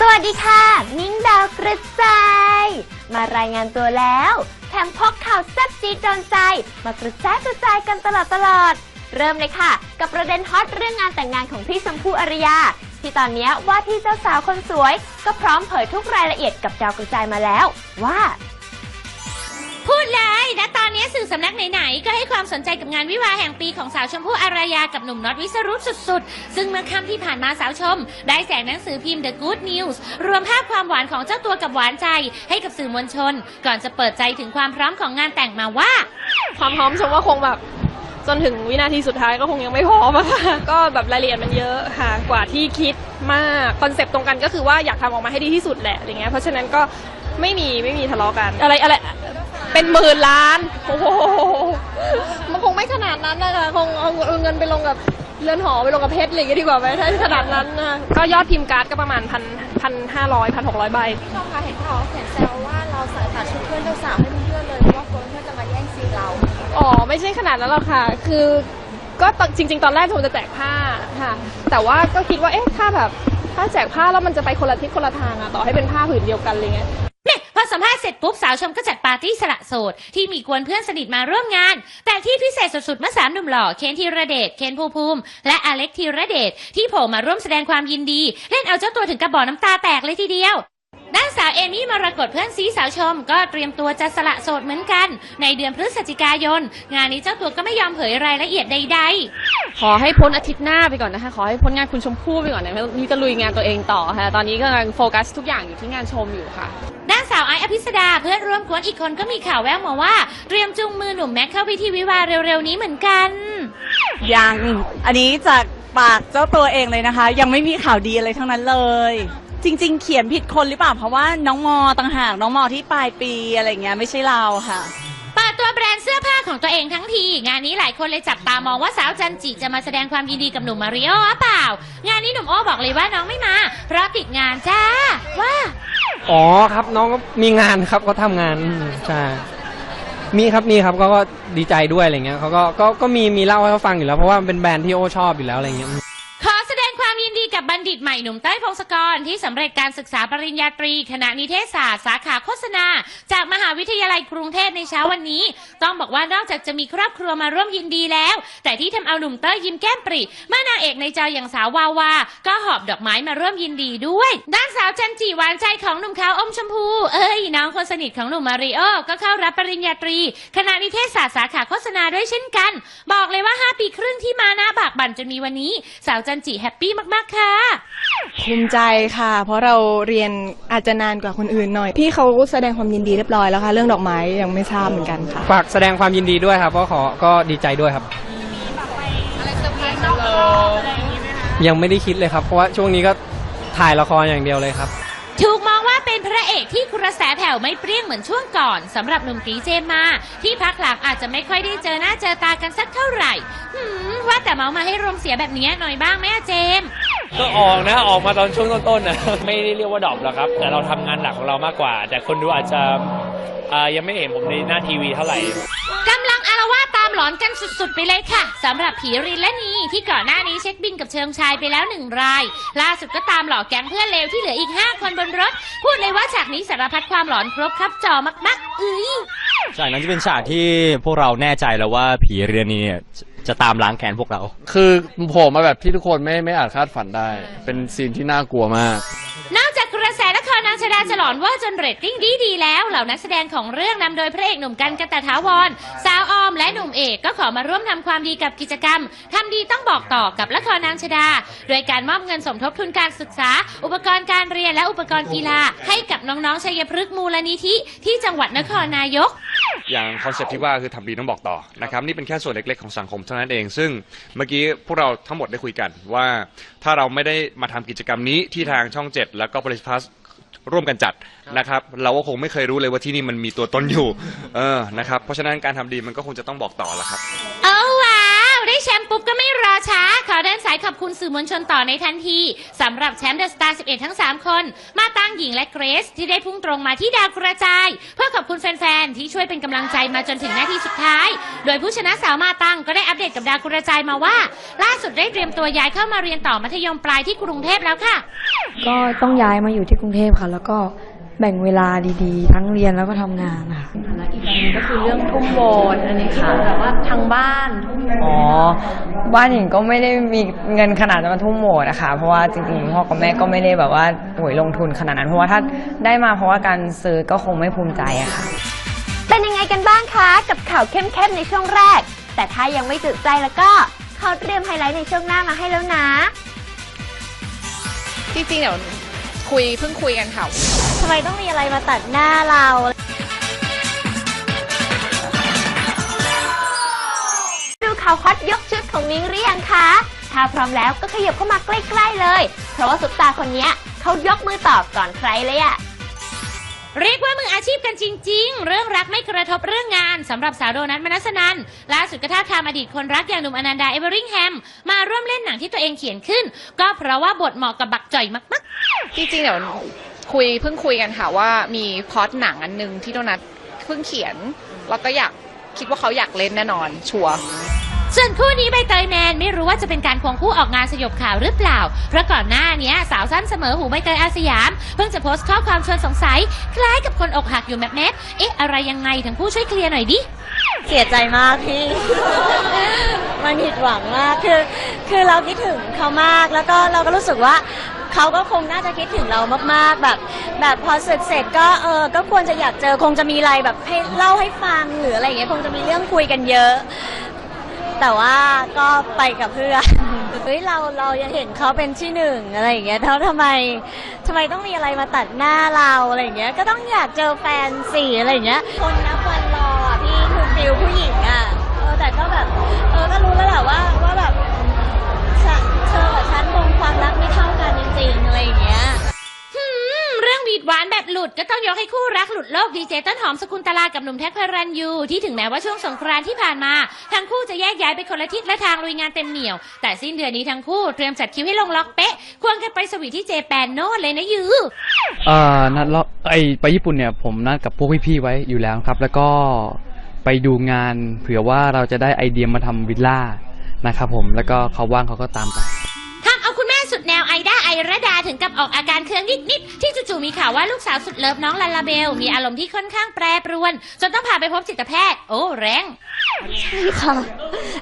สวัสดีค่ะ นิ้งดาวกระจาย มารายงานตัวแล้ว แถมพกข่าวแซ่บจี๊ดโดนใจ มากระจายกระจายกันตลอดตลอด เริ่มเลยค่ะ กับประเด็นฮอตเรื่องงานแต่งงานของพี่ชมพู่อารยา ที่ตอนนี้ว่าที่เจ้าสาวคนสวย ก็พร้อมเผยทุกรายละเอียดกับดาวกระจายมาแล้ว ว่า ดเลยนะตอนนี้สื่อสำนักไหนๆก็ให้ความสนใจกับงานวิวาแห่งปีของสาวชมพู่อารยากับหนุ่มน็อตวิสรุตสุดๆ ซึ่งเมื่อค่ำที่ผ่านมาสาวชม ได้แจกหนังสือพิมพ์ The Good News รวมภาพความหวานของเจ้าตัวกับหวานใจ ให้กับสื่อมวลชน ก่อนจะเปิดใจถึงความพร้อมของงานแต่งมาว่า ความพร้อมชมว่าคงแบบจนถึงวินาทีสุดท้ายก็คงยังไม่พร้อมอะค่ะ ก็แบบรายละเอียดมันเยอะค่ะ กว่าที่คิดมาก คอนเซปต์ตรงกันก็คือว่าอยากทำออกมาให้ดีที่สุดแหละ อะไรเงี้ย เพราะฉะนั้นก็ไม่มีไม่มีทะเลาะกัน อะไรอะไร เป็นหมื่นล้านโอ้โหมันคงไม่ขนาดนั้นนะคะคงเอาเอาเงินไปลงกับเรือนหอไปลงกับเพชรอะไรอย่างเงี้ยดีกว่าไหมถ้าขนาดนั้นนะก็ยอดพิมพ์การ์ดก็ประมาณพันพันห้าร้อยพันหกร้อยใบชอบค่ะเห็นข่าวเขียนแซวว่าเราใส่ตัดชุดเพื่อนเจ้าสาวให้เพื่อนๆเลยเพราะว่ากลัวเพื่อนจะมาแย่งซีนเราอ๋อไม่ใช่ขนาดนั้นหรอกค่ะ คือก็ตอนจริง ๆ ตอนแรกผมจะแจกผ้าค่ะ แต่ว่าก็คิดว่าเอ๊ะถ้าแบบถ้าแจกผ้าแล้วมันจะไปคนละทิศคนละทางอะต่อให้เป็นผ้าผืนเดียวกันอะไรเงี้ยแม่พอ สัมภาษณ์เสร็จปุ๊บสาวชมก็จัดปาร์ตี้สละโสด ที่มีกวนเพื่อนสนิทมาร่วมงาน แต่ที่พิเศษสุดๆเมื่อสามหนุ่มหล่อเคนธีรเดชเคนภูมิภูมิ และอเล็กธีรเดชที่โผล่มาร่วมแสดงความยินดี เล่นเอาเจ้าตัวถึงกระบอกน้ำตาแตกเลยทีเดียวด้านสาวเอมี่มรกตเพื่อนซีสาวชม ก็เตรียมตัวจะสละโสดเหมือนกัน ในเดือนพฤศจิกายน งานนี้เจ้าตัวก็ไม่ยอมเผยรายละเอียดใด ๆ ขอให้พ้นอาทิตย์หน้าไปก่อนนะคะ ขอให้พ้นงานคุณชมพู่ไปก่อนนะนี่จะลุยงานตัวเองต่อค่ะ ตอนนี้กำลังโฟกัสทุกอย่างอยู่ที่งานชมอยู่ค่ะ สาวไอซ์อภิสดาเพื่อนร่วมกวนอีกคนก็มีข่าวแววมาว่า เตรียมจูงมือหนุ่มแม็กเข้าพิธีวิวาห์เร็วๆนี้เหมือนกัน ยัง อันนี้จากปากเจ้าตัวเองเลยนะคะ ยังไม่มีข่าวดีอะไรทั้งนั้นเลย จริง ๆ เขียนผิดคนหรือเปล่าเพราะว่าน้องมอต่างหากน้องมอที่ปลายปีอะไรเงี้ยไม่ใช่เราค่ะ เปิดตัวแบรนด์เสื้อผ้าของตัวเองทั้งที งานนี้หลายคนเลยจับตามองว่าสาวจันจิจะมาแสดงความยินดีกับหนุ่มมาริโอหรือเปล่า งานนี้หนุ่มโอ้บอกเลยว่าน้องไม่มา เพราะติดงานจ้าว่า อ๋อครับน้องก็มีงานครับเขาทำงานใช่มีครับมีครับเขาก็ดีใจด้วยอะไรเงี้ยเขาก็ก็ก็มีมีเล่าให้เขาฟังอยู่แล้วเพราะว่ามันเป็นแบรนด์ที่โอชอบอยู่แล้วอะไรเงี้ย กับบัณฑิตใหม่หนุ่มเต้ยพงศกรที่สำเร็จการศึกษาปริญญาตรีคณะนิเทศศาสตร์สาขาโฆษณา จากมหาวิทยาลัยกรุงเทพในเช้าวันนี้ ต้องบอกว่านอกจากจะมีครอบครัวมาร่วมยินดีแล้ว แต่ที่ทำเอาหนุ่มเต้ยยิ้มแก้มปริเมื่อนางเอกในจออย่างสาววาวา ก็หอบดอกไม้มาร่วมยินดีด้วย ด้านสาวจันจีหวานใจของหนุ่มขาวอมชมพู เอ้ยน้องคนสนิทของหนุ่มมาริโอก็เข้ารับปริญญาตรี คณะนิเทศศาสตร์สาขาโฆษณาด้วยเช่นกัน บอกเลยว่า 5 ปีครึ่งที่มาหน้าบากบั่นจนมีวันนี้ สาวจันจีแฮปปี้มากๆค่ะภูมิใจค่ะ เพราะเราเรียนอาจจะนานกว่าคนอื่นหน่อย พี่เขาแสดงความยินดีเรียบร้อยแล้วค่ะ เรื่องดอกไม้ยังไม่ทราบเหมือนกันค่ะ ฝากแสดงความยินดีด้วยครับก็ขอก็ดีใจด้วยครับ ยังไม่ได้คิดเลยครับ เพราะว่าช่วงนี้ก็ถ่ายละครอย่างเดียวเลยครับ ถูกมองว่าเป็นพระเอกที่กระแสแผ่วไม่เปรี้ยงเหมือนช่วงก่อนสำหรับหนุ่มตีเจมมา ที่พักหลังอาจจะไม่ค่อยได้เจอหน้าเจอตากันสักเท่าไหร่หืมว่าแต่เมามาให้รวมเสียแบบนี้หน่อยบ้างไหมอะเจมส์ ก็ออกนะออกมาตอนช่วงต้นๆนะไม่ได้เรียกว่าดรอปหรอกครับ แต่เราทำงานหลักของเรามากกว่า แต่คนดูอาจจะยังไม่เห็นผมในหน้าทีวีเท่าไหร่กำลังอารวาสตามหลอนกันสุดๆไปเลยค่ะสำหรับผีรินและนีที่ก่อนหน้านี้เช็คบินกับเชิงชายไปแล้วหนึ่งราย ล่าสุดก็ตามหลอกแก๊งเพื่อนเลวที่เหลืออีก 5 คนบนรถ พูดเลยว่าฉากนี้สารพัดความหลอนครบครับจอมากๆเอ้ย ฉากนั้นจะเป็นฉากที่พวกเราแน่ใจแล้วว่าผีเรือนนี้เนี่ยจะจะตามล้างแค้นพวกเรา คือโผล่มาแบบที่ทุกคนไม่ไม่อาจคาดฝันได้ เป็นซีนที่น่ากลัวมากนอกจา ชดาจะหลอนว่าจนเรตติ้งดีดีๆแล้ว เหล่านักแสดงของเรื่องนำโดยพระเอกหนุ่มกันกันตะถาวร สาวออมและหนุ่มเอกก็ขอมาร่วมทำความดีกับกิจกรรมทำดีต้องบอกต่อกับละครนางชดา โดยการมอบเงินสมทบทุนการศึกษา อุปกรณ์การเรียนและอุปกรณ์กีฬา ให้กับน้องๆชัยพฤกษ์มูลนิธิที่จังหวัดนครนายก อย่างคอนเซ็ปต์ที่ว่าคือทำดีต้องบอกต่อนะครับนี่เป็นแค่ส่วนเล็กๆของสังคมเท่านั้นเอง ซึ่งเมื่อกี้พวกเราทั้งหมดได้คุยกันว่า ถ้าเราไม่ได้มาทำกิจกรรมนี้ที่ทางช่อง 7 แล้วก็บริษัท ร่วมกันจัดนะครับ เราก็คงไม่เคยรู้เลยว่าที่นี่มันมีตัวตนอยู่ เออนะครับ เพราะฉะนั้นการทำดีมันก็คงจะต้องบอกต่อละครับ โอ้ว้าว ได้แชมป์ปุ๊บก็ไม่รอช้า ขอเดินสายขอบคุณสื่อมวลชนต่อในทันทีสำหรับแชมป์เดอะสตาร์11 ทั้ง 3 คน มาตั้งหญิงและเกรซที่ได้พุ่งตรงมาที่ดาวกระจาย เพื่อขอบคุณแฟน ๆ ที่ช่วยเป็นกำลังใจมาจนถึงนาทีสุดท้าย โดยผู้ชนะสาวมาตั้งก็ได้อัปเดตกับดาวกระจายมาว่า ล่าสุดได้เตรียมตัวย้ายเข้ามาเรียนต่อมัธยมปลายที่กรุงเทพแล้วค่ะ ก็ต้องย้ายมาอยู่ที่กรุงเทพค่ะ แล้วก็แบ่งเวลาดีๆ ทั้งเรียนแล้วก็ทำงานค่ะก็คือเรื่องทุ่มโบนอันนี้ค่ะแบบว่าทางบ้านทุ่มอ๋อ บ้านหญิงก็ไม่ได้มีเงินขนาดจะมาทุ่มโหมดนะคะ เพราะว่าจริงๆพ่อกับแม่ก็ไม่ได้แบบว่าหวยลงทุนขนาดนั้น เพราะว่าถ้าได้มาเพราะว่าการซื้อก็คงไม่ภูมิใจอะค่ะ เป็นยังไงกันบ้างคะกับข่าวเข้มๆในช่วงแรก แต่ถ้ายังไม่จุใจแล้วก็เขาเตรียมไฮไลท์ในช่วงหน้ามาให้แล้วนะ จริงๆเดี๋ยวคุยเพิ่งคุยกันค่ะทำไมต้องมีอะไรมาตัดหน้าเรา ดูข่าวฮอตยกชุดของมิ้งหรือยังคะ ถ้าพร้อมแล้วก็ขยับเข้ามาใกล้ๆเลย เพราะว่าซุปตาคนนี้เขายกมือตอบก่อนใครเลยอะ เรียกว่ามืออาชีพกันจริง ๆ เรื่องรักไม่กระทบเรื่องงานสำหรับสาวโดนัทมนัสนันล่าสุดก็ท้าบทามอดีตคนรักอย่างหนุ่มอนันดาเอเวอริงแฮมมาร่วมเล่นหนังที่ตัวเองเขียนขึ้น ก็เพราะว่าบทเหมาะกับบักจ่อยมากๆจริงๆเดี๋ยวคุยเพิ่งคุยกันค่ะว่ามีพล็อตหนังอันหนึงที่โดนัทเพิ่งเขียน แล้วก็อยากคิดว่าเขาอยากเล่นแน่นอนชัวร์ ส่วนคู่นี้ใบเตยแมนไม่รู้ว่าจะเป็นการควงคู่ออกงานสยบข่าวหรือเปล่า เพราะก่อนหน้านี้สาวสั้นเสมอหูใบเตยอาสยาม เพิ่งจะโพสต์ข้อความชวนสงสัย คล้ายกับคนอกหักอยู่แมบๆเอ๊ะอะไรยังไงทั้งคู่ช่วยเคลียร์หน่อยดิ เสียใจมากพี่ มันผิดหวังมากคือ คือเราคิดถึงเขามากแล้วก็เราก็รู้สึกว่าเขาก็คงน่าจะคิดถึงเรามากๆแบบ แบบพอศึกเสร็จก็เออก็ควรจะอยากเจอคงจะมีอะไรแบบให้เล่าให้ฟังหรืออะไรอย่างเงี้ยคงจะมีเรื่องคุยกันเยอะ แต่ว่าก็ไปกับเพื่อน เฮ้ยเราเรายังเห็นเขาเป็นที่หนึ่งอะไรอย่างเงี้ยแล้วทำไมทำไมต้องมีอะไรมาตัดหน้าเราอะไรอย่างเงี้ย ก็ต้องอยากเจอแฟนสี่อะไรอย่างเงี้ย คนนับวันรออะพี่คือฟิลผู้หญิงอะเออแต่ก็แบบเออก็รู้แล้วแหละว่าว่าแบบเธอกับฉันคงความรักไม่เท่า ดก็ต้องยกให้คู่รักหลุดโลกดีเจต้นหอมสกุลตลากับหนุ่มแท็กพระรันยูที่ถึงแม้ว่าช่วงสงกรานต์ที่ผ่านมา ทั้งคู่จะแยกย้ายไปคนละทิศและทางลุยงานเต็มเหนียว แต่สิ้นเดือนนี้ทั้งคู่เตรียมจัดคิวให้ลงล็อกเป๊ะ ควงกันไปสวีทที่เจแปนโน่นเลยนะยูเอ่อนัดรอบไอไปญี่ปุ่นเนี่ยผมนัดกับพวกพี่ๆไว้อยู่แล้วครับ แล้วก็ไปดูงานเผื่อว่าเราจะได้ไอเดียมาทำวิลล่านะครับผมแล้วก็เขาว่างเขาก็ตามไป ถึงกับออกอาการเคืองนิดๆที่จู่ๆมีข่าวว่าลูกสาวสุดเลิฟน้องลาลาเบล มีอารมณ์ที่ค่อนข้างแปรปรวน จนต้องพาไปพบจิตแพทย์ โอ้แรงใช่ค่ะ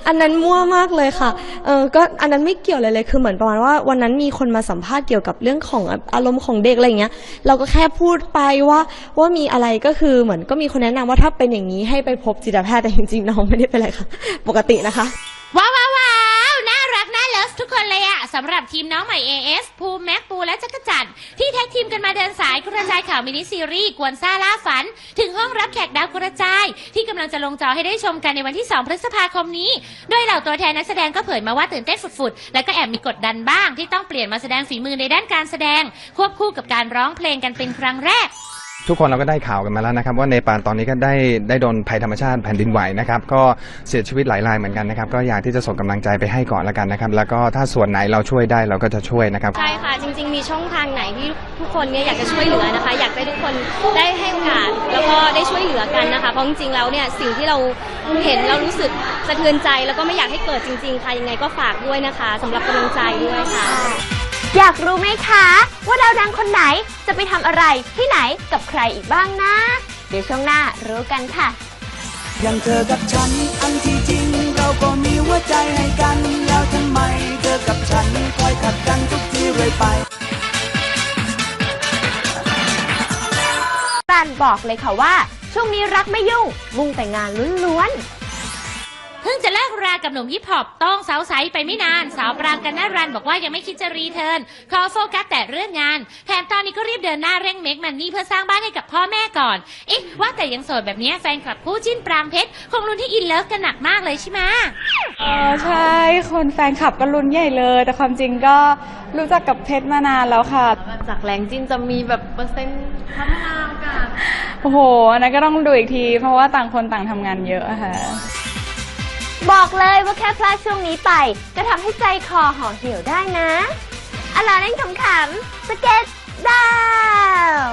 อันนั้นมั่วมากเลยค่ะ เออก็อันนั้นไม่เกี่ยวเลยเลย คือเหมือนประมาณว่าวันนั้นมีคนมาสัมภาษณ์เกี่ยวกับเรื่องของอารมณ์ของเด็กอะไรอย่างเงี้ย เราก็แค่พูดไปว่าว่ามีอะไรก็คือเหมือนก็มีคนแนะนำว่าถ้าเป็นอย่างนี้ให้ไปพบจิตแพทย์แต่จริงๆน้องไม่ได้เป็นอะไรค่ะ ปกตินะคะ ว้าวว้าวว้าวน่ารักน่า เลยอะสำหรับทีมน้องใหม่ AS ภูมิแม็กปูและจักรจันทร์ที่แท็กทีมกันมาเดินสายกระจายข่าวมินิซีรีส์กวนซ่าล่าฝัน ถึงห้องรับแขกดาวกระจาย ที่กำลังจะลงจอให้ได้ชมกันในวันที่ 2 พฤษภาคมนี้ โดยเหล่าตัวแทนนักแสดงก็เผยมาว่าตื่นเต้นฝุดๆ และก็แอบมีกดดันบ้างที่ต้องเปลี่ยนมาแสดงฝีมือในด้านการแสดง ควบคู่กับการร้องเพลงกันเป็นครั้งแรก ทุกคนเราก็ได้ข่าวกันมาแล้วนะครับ ว่าเนปาลตอนนี้ก็ได้ได้โดนภัยธรรมชาติแผ่นดินไหวนะครับ ก็เสียชีวิตหลายรายเหมือนกันนะครับ ก็อยากที่จะส่งกำลังใจไปให้ก่อนแล้วกันนะครับ แล้วก็ถ้าส่วนไหนเราช่วยได้เราก็จะช่วยนะครับ ใช่ค่ะ จริง ๆ มีช่องทางไหนที่ทุกคนเนี่ยอยากจะช่วยเหลือนะคะ อยากให้ทุกคนได้ให้โอกาสแล้วก็ได้ช่วยเหลือกันนะคะ เพราะจริงๆแล้วเนี่ยสิ่งที่เราเห็นเรารู้สึกสะเทือนใจ แล้วก็ไม่อยากให้เกิดจริง ๆ ค่ะยังไงก็ฝากด้วยนะคะสำหรับกำลังใจด้วยค่ะ อยากรู้ไหมคะ ว่าดาวดังคนไหนจะไปทำอะไรที่ไหนกับใครอีกบ้างนะ เดี๋ยวช่วงหน้ารู้กันค่ะ อย่างเธอกับฉันอันที่จริง เราก็มีหัวใจให้กัน แล้วทำไมเธอกับฉันคอยขัดกันทุกทีเรื่อยไปตันบอกเลยค่ะว่า ช่วงนี้รักไม่ยุ่งมุ่งแต่งานล้วนๆ เพิ่งจะเลิกรากับหนุ่มฮิปฮอปต้องสาวใสไปไม่นาน สาวปรางกันนารันบอกว่ายังไม่คิดจะรีเทิร์นขอโฟกัสแต่เรื่องงานแถมตอนนี้ก็รีบเดินหน้าเร่งเมคมันนี่เพื่อสร้างบ้านให้กับพ่อแม่ก่อนเอ๊ะว่าแต่ยังโสดแบบนี้แฟนคลับคู่จิ้นปรางเพชรคงลุ้นที่อินเลิฟกันหนักมากเลยใช่ไหมเออใช่คนแฟนคลับก็ลุ้นใหญ่เลย แต่ความจริงก็รู้จักกับเพชรมานานแล้วค่ะ จากแรงจิ้นจะมีแบบเปอร์เซ็นต์พัฒนากันโอ้โหอันนั้นก็ต้องดูอีกที เพราะว่าต่างคนต่างทำงานเยอะอะค่ะ บอกเลยว่าแค่พลาดช่วงนี้ไป ก็ทำให้ใจคอห่อเหี่ยวได้นะอะไรเล่นขำๆสเก็ตดาว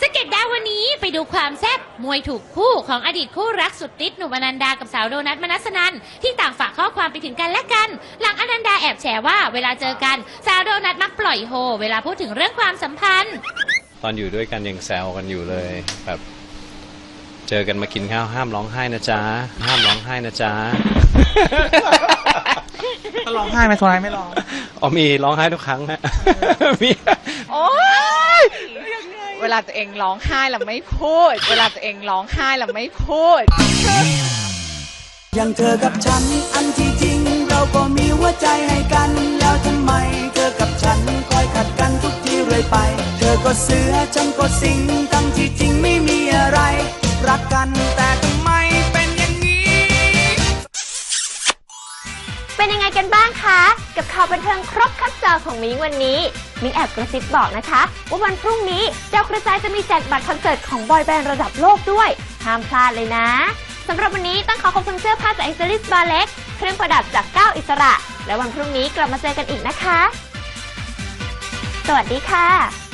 สเก็ตดาววันนี้ไปดูความแซ่บมวยถูกคู่ของอดีตคู่รักสุดติดหนุ่มอนันดากับสาวโดนัทมนัสนันที่ต่างฝากข้อความไปถึงกันและกัน หลังอนันดาแอบแฉว่าเวลาเจอกันสาวโดนัทมักปล่อยโฮ เวลาพูดถึงเรื่องความสัมพันธ์ ตอนอยู่ด้วยกันยังแซวกันอยู่เลยแบบ เจอกันมากินข้าวห้ามร้องไห้นะจ๊ะห้ามร้องไห้นะจ๊ะร้องไห้ไหมโทนไห้ไม่ร้องอ๋อมีร้องไห้ทุกครั้งฮะมีโอ๊ยเวลาตัวเองร้องไห้แล้วไม่พูด เวลาตัวเองร้องไห้แล้วไม่พูด อย่างเธอกับฉันอันที่จริง เราก็มีหัวใจให้กัน แล้วทำไม เธอกับฉันคอยขัดกันทุกทีเรื่อยไป เธอก็เสือฉันก็สิงทั้งที่จริงไม่มีอะไร รักกันแต่ทำไมเป็นอย่างนี้ เป็นยังไงกันบ้างคะ กับข่าวบันเทิงครบคัดจอของมิ้งวันนี้ มิ้งแอบกระซิบบอกนะคะว่าวันพรุ่งนี้ดากระจายจะมีแจกบัตรคอนเสิร์ตของบอยแบนด์ระดับโลกด้วย ห้ามพลาดเลยนะสำหรับวันนี้ต้องขอขอบคุณเสื้อผ้าจาก a อ g ลิสบาเล็กเครื่องประดับจากก้าวอิสระ และวันพรุ่งนี้กลับมาเจอกันอีกนะคะ สวัสดีค่ะ